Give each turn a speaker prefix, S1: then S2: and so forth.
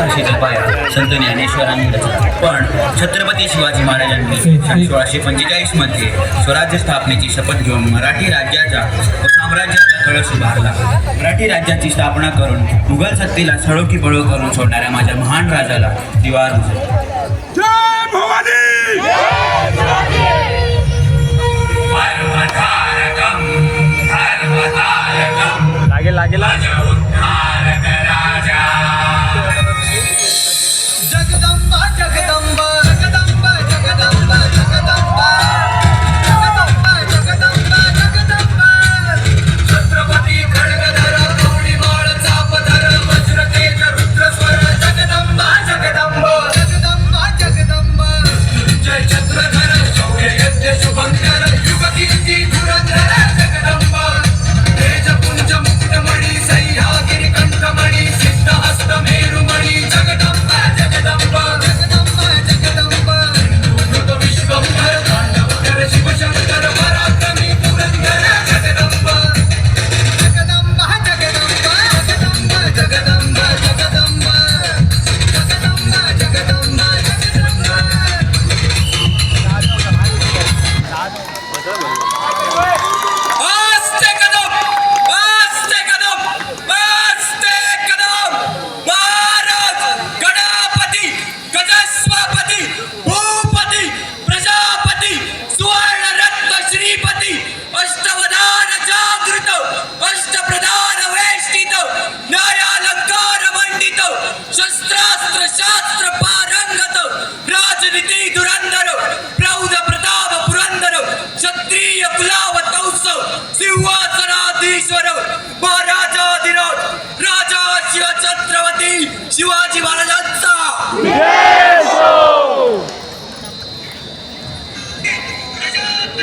S1: संत ज्ञानेश्वरांनी रचला पण छत्रपती शिवाजी महाराजांनी सोळाशे पंचेचाळीसमध्ये स्वराज्य स्थापनेची शपथ घेऊन मराठी राज्याचा व साम्राज्याचा कळस उभारला मराठी राज्याची स्थापना करून मुघल सत्तेला सळोखी पळो करून सोडणाऱ्या माझ्या महान राजाला दिवार उजळला.